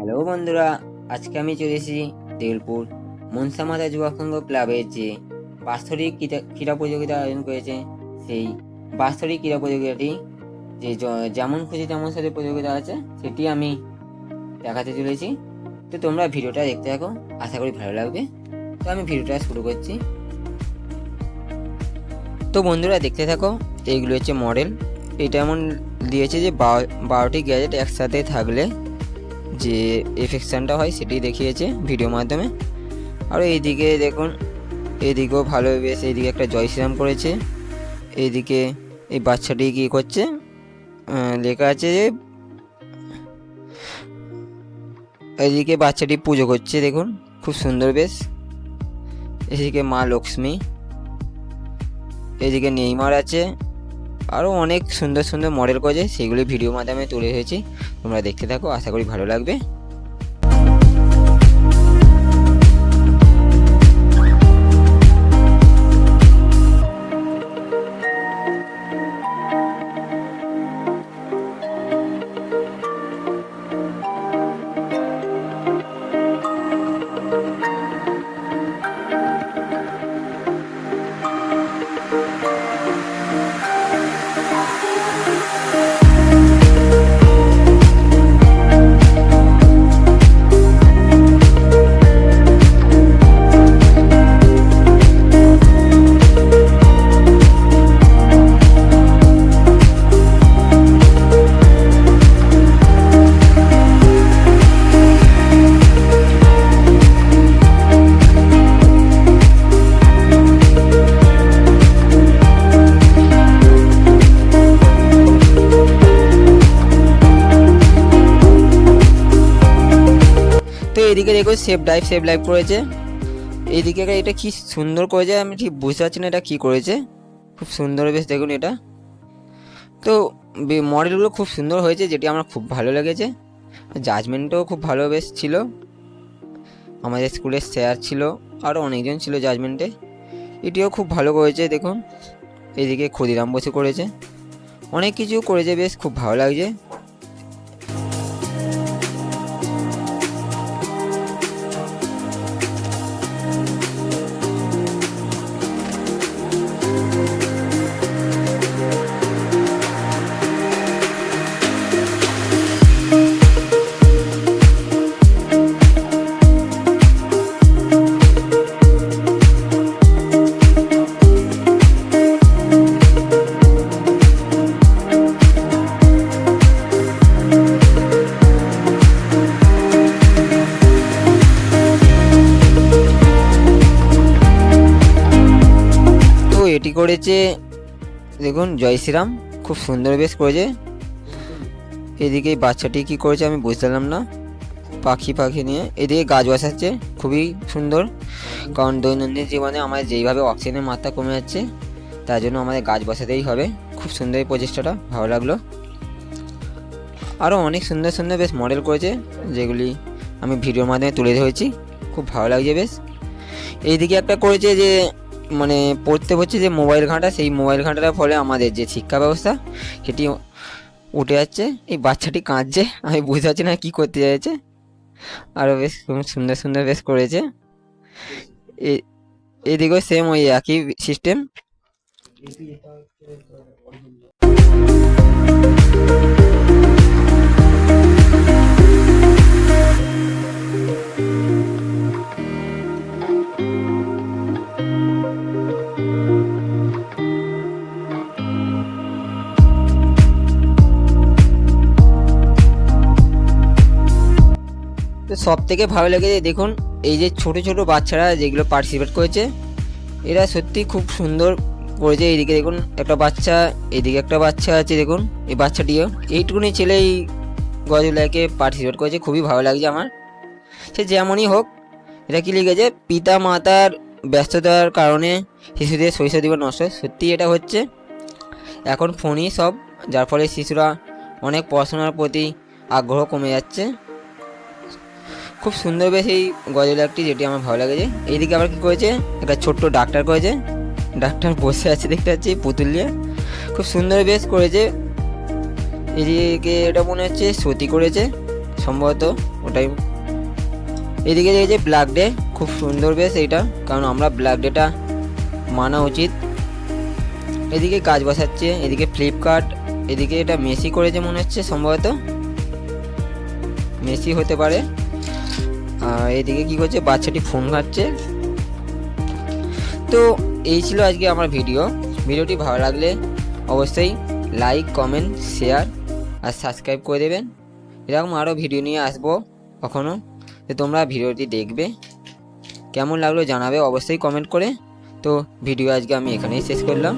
Hello বন্ধুরা, আজকে আমি চলে এসেছি দেউলপুর মনসা মাতা যুবক ক্লাবের যে বাৎসরিক ক্রীড়া- ক্রীড়া প্রতিযোগিতা আয়োজন করেছে, সেই বাৎসরিক ক্রীড়া প্রতিযোগিতাটি যে যেমন খুশি তেমন সাথে প্রতিযোগিতা আছে সেটি আমি দেখাতে চলেছি। তো তোমরা ভিডিওটা দেখতে থাকো, আশা করি ভালো লাগবে। তো আমি ভিডিওটা শুরু করছি। তো বন্ধুরা, দেখতে থাকো, এইগুলো হচ্ছে মডেল। এটা এমন দিয়েছে যে বারোটি গ্যাজেট একসাথে থাকলে যে এফেকশানটা হয় সেটি দেখিয়েছে ভিডিও মাধ্যমে। আর এইদিকে দেখুন এদিকেও ভালো, বেশ এইদিকে একটা জয় শ্রীরাম করেছে। এইদিকে এই বাচ্চাটি কী করছে? লেখা আছে যে, এইদিকে বাচ্চাটি পুজো করছে, দেখুন, খুব সুন্দর বেশ। এদিকে মা লক্ষ্মী। এদিকে নেইমার আছে। আরও অনেক সুন্দর সুন্দর মডেল করেছে, সেগুলি ভিডিও মাধ্যমে তুলে হয়েছে তোমরা দেখতে থাকো, আশা করি ভালো লাগবে। এদিকে দেখো সেফ ডাইভ সেফ লাইভ করেছে। এইদিকে এটা কি সুন্দর করেছে, আমি ঠিক বুঝতে পারছি না এটা কি করেছে। খুব সুন্দর বেশ দেখুন এটা। তো মডেলগুলো খুব সুন্দর হয়েছে, যেটি আমার খুব ভালো লেগেছে। জাজমেন্টও খুব ভালো বেশ ছিল। আমাদের স্কুলের স্যার ছিল আরও অনেকজন ছিল জাজমেন্টে এটিও খুব ভালো করেছে, দেখুন। এদিকে ক্ষুদিরাম বসে করেছে। অনেক কিছু করেছে, বেশ খুব ভালো লাগছে। করেছে, দেখুন, জয় শ্রীরাম, খুব সুন্দর বেশ করেছে। এদিকে বাচ্চাটি কি করেছে আমি বুঝলাম না। পাখি পাখি নিয়ে, এদিকে গাছ বসাচ্ছে, খুবই সুন্দর। কারণ দৈনন্দিন জীবনে আমাদের যেইভাবে অক্সিজেনের মাত্রা কমে যাচ্ছে, তার জন্য আমাদের গাছ বসাতেই হবে। খুব সুন্দর এই প্রচেষ্টাটা, ভালো লাগল। আরও অনেক সুন্দর সুন্দর বেশ মডেল করেছে, যেগুলি আমি ভিডিওর মাধ্যমে তুলে ধরেছি, খুব ভালো লাগছে বেশ। এইদিকে একটা করেছে যে মানে পড়তে হচ্ছে যে মোবাইল ঘাঁটা, সেই মোবাইল ঘাঁটার ফলে আমাদের যে শিক্ষা ব্যবস্থা, সেটি উঠে যাচ্ছে। এই বাচ্চাটি কাঁদছে, আমি বুঝতে পারছি না কী করতে চাইছে আরও বেশ সুন্দর সুন্দর বেশ করেছে। এদিকেও সেম ওই একই সিস্টেম তো সব থেকে ভালো লেগেছে, দেখুন, এই যে ছোট ছোট বাচ্চারা যেগুলো পার্টিসিপেট করেছে, এরা সত্যি খুব সুন্দর করেছে এইদিকে, দেখুন, একটা বাচ্চা এইদিকে একটা বাচ্চা আছে, দেখুন, এই বাচ্চাটিও। এইটুকুনি ছেলে এই গজলাকে পার্টিসিপেট করেছে, খুবই ভালো লাগছে আমার। সে যেমনই হোক, এটা কি লিখেছে? পিতা মাতার ব্যস্ততার কারণে শিশুদের শৈশব জীবন নষ্ট সত্যি এটা হচ্ছে। এখন ফোনই সব, যার ফলে শিশুরা অনেক পড়াশোনার প্রতি আগ্রহ কমে যাচ্ছে। খুব সুন্দর বেশ এই গজল একটি যেটি আমার ভালো লেগেছে। এইদিকে আবার কি করেছে? একটা ছোট্ট ডাক্তার করেছে। ডাক্তার বসে আছে দেখতে পাচ্ছি পুতুল নিয়ে। খুব সুন্দর বেশ করেছে। এদিকে এটা মনে হচ্ছে সতী করেছে, সম্ভবত ওটাই। এদিকে দেখেছে ব্ল্যাক ডে, খুব সুন্দর বেশ এইটা, কারণ আমরা ব্ল্যাক ডেটা মানা উচিত। এদিকে কাজ বসাচ্ছে, এদিকে ফ্লিপকার্ট, এদিকে এটা মেসি করেছে মনে হচ্ছে সম্ভবত। মেসি হতে পারে। এদিকে কি করছে, বাচ্চাটি ফোন ঘাটছে। তো এই ছিল আজকে আমার ভিডিও ভিডিওটি ভালো লাগলে অবশ্যই লাইক কমেন্ট শেয়ার আর সাবস্ক্রাইব করে দেবেন। এরকম আরও ভিডিও নিয়ে আসব কখনো। তো তোমরা ভিডিওটি দেখবে। কেমন লাগল জানাবে অবশ্যই কমেন্ট করে। তো ভিডিও আজকে আমি এখানেই শেষ করলাম।